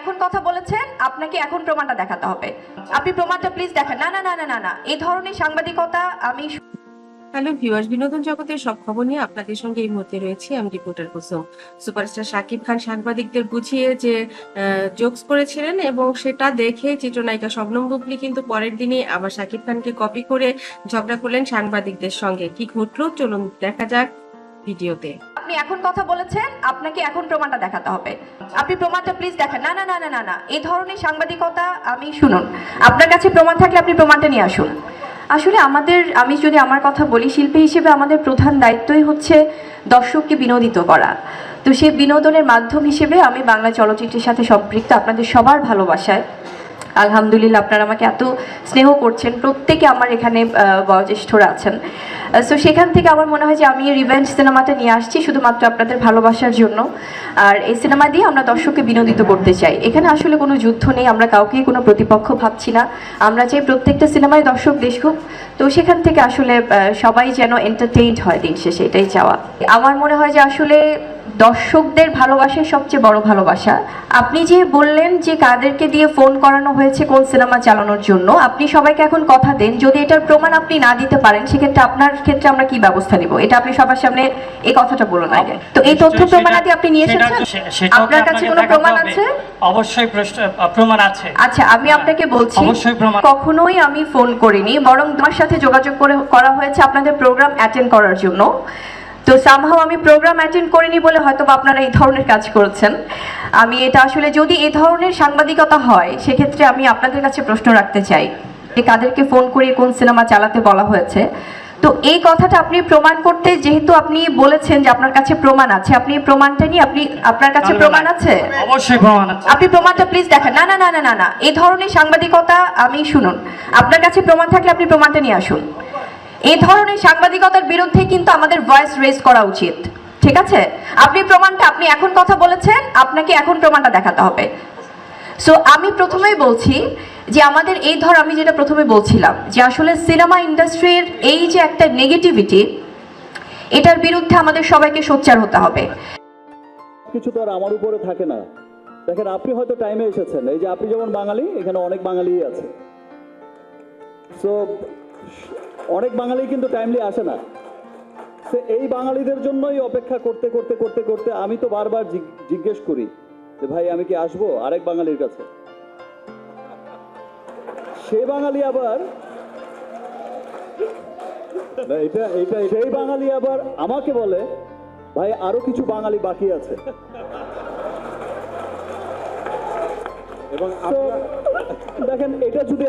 এখন কথা বলেছেন, আপনাকে এখন প্রমাণটা দেখাতে হবে। আপনি প্রমাণটা প্লিজ দেখেন। না না না না না না। এই ধরনের সাংবাদিকতা আমি হ্যালো ভিউয়ার্স, বিনোদন জগতের সব খবর নিয়ে আপনাদের সঙ্গে এই মুহূর্তে রয়েছি। আমি রিপোর্টার কুসুম। সুপারস্টার শাকিব খান সাংবাদিকদের বুঝিয়ে যে জোকস করেছিলেন এবং সেটা দেখে চিত্রনায়িকা শবনম বুবলি কিন্তু পরের দিনই আবার শাকিব খানকে কপি করে ঝগড়া করলেন সাংবাদিকদের সঙ্গে। কি ঘটলো? চলুন দেখা যাক ভিডিওতে। আপনি এখন কথা বলেছেন, আপনাকে এখন প্রমাণটা দেখাতে হবে। আপনি প্রমাণটা প্লিজ দেখান। না না না না না না। এই ধরনের সাংবাদিকতা, আমি শুনুন। আপনার কাছে প্রমাণ থাকলে আপনি প্রমাণটা নিয়ে আসুন। আসলে আমাদের, আমি যদি আমার কথা বলি, শিল্পী হিসেবে আমাদের প্রধান দায়িত্বই হচ্ছে দর্শককে বিনোদিত করা। তো সেই বিনোদনের মাধ্যম হিসেবে আমি বাংলা চলচ্চিত্রের সাথে সম্পৃক্ত। আপনাদের সবার ভালোবাসায় আলহামদুলিল্লাহ, আপনারা আমাকে এত স্নেহ করছেন। প্রত্যেকে আমার এখানে বয়োজ্যেষ্ঠরা আছেন। সো সেখান থেকে আমার মনে হয় যে আমি রিভেঞ্জ সিনেমাটা নিয়ে আসছি শুধুমাত্র আপনাদের ভালোবাসার জন্য। আর এই সিনেমা দিয়ে আমরা দর্শককে বিনোদিত করতে চাই। এখানে আসলে কোনো যুদ্ধ নেই, আমরা কাউকেই কোনো প্রতিপক্ষ ভাবছি না। আমরা চাই প্রত্যেকটা সিনেমায় দর্শক দেখুক তো সেখান থেকে আসলে সবাই যেন এন্টারটেইনড হয় দিন শেষে, এটাই চাওয়া। আমার মনে হয় যে আসলে দর্শকদের ভালোবাসাই সবচেয়ে বড় ভালোবাসা। আপনি যে বললেন যে কাদেরকে দিয়ে ফোন করানো হয়েছে কোন সিনেমা চালানোর জন্য আপনি সবাইকে এখন কথা দেন। যদি এটার প্রমাণ আপনি না দিতে পারেন সেক্ষেত্রে আপনার ক্ষেত্রে আমরা কি ব্যবস্থা নিব? এটা আপনি সবার সামনে এই কথাটা বলুন আগে। তো এই তথ্য প্রমাণাদি আপনি নিয়ে এসেছেন? আপনার কাছে কোনো প্রমাণ আছে? অবশ্যই প্রমাণ আছে। আচ্ছা আমি আপনাকে বলছি অবশ্যই কখনোই আমি ফোন করিনি বরং তোমার সাথে যোগাযোগ করে করা হয়েছে আপনাদের প্রোগ্রাম অ্যাটেন্ড করার জন্য। তো সামহাও আমি প্রোগ্রাম অ্যাটেন্ড করিনি বলে হয়তো বা আপনারা এই ধরনের কাজ করেছেন। আমি এটা আসলে যদি এই ধরনের সাংবাদিকতা হয় সেক্ষেত্রে আমি আপনাদের কাছে প্রশ্ন রাখতে চাই যে কাদেরকে ফোন করে কোন সিনেমা চালাতে বলা হয়েছে। তো এই কথাটা আপনি প্রমাণ করতে যেহেতু আপনি বলেছেন যে আপনার কাছে প্রমাণ আছে আপনি প্রমাণটা নিয়ে আপনি আপনার কাছে প্রমাণ আছে? অবশ্যই প্রমাণ আছে। আপনি প্রমাণটা প্লিজ দেখান। না না না না না না এই ধরনের সাংবাদিকতা আমি শুনুন। আপনার কাছে প্রমাণ থাকলে আপনি প্রমাণটা নিয়ে আসুন। এই ধরনের সাংবাদিকতার বিরুদ্ধে কিন্তু আমাদের ভয়েস রেজ করা উচিত। ঠিক আছে? আপনি প্রমাণটা, আপনি এখন কথা বলেছেন, আপনাকে এখন প্রমাণটা দেখাতে হবে। সো আমি প্রথমেই বলছি যে আমাদের এই ধর, আমি যেটা প্রথমে বলছিলাম যে আসলে সিনেমা ইন্ডাস্ট্রির এই যে একটা নেগেটিভিটি এটার বিরুদ্ধে আমাদের সবাইকে সোচ্চার হতে হবে। কিছু তো আর আমার উপরে থাকে না। দেখেন, আপনি হয়তো টাইমে এসেছেন। এই যে আপনি যেমন বাঙালি, এখানে অনেক বাঙালিই আছে। সো অনেক বাঙালি কিন্তু টাইমলি আসে না। সে এই বাঙালিদের জন্যই অপেক্ষা করতে করতে করতে করতে আমি তো বারবার জিজ্ঞেস করি যে ভাই আমি কি আসব আরেক বাঙালির কাছে? সে বাঙালি আবার এটা এটা সেই বাঙালি আবার আমাকে বলে ভাই আরও কিছু বাঙালি বাকি আছে। এবং দেখেন এটা যদি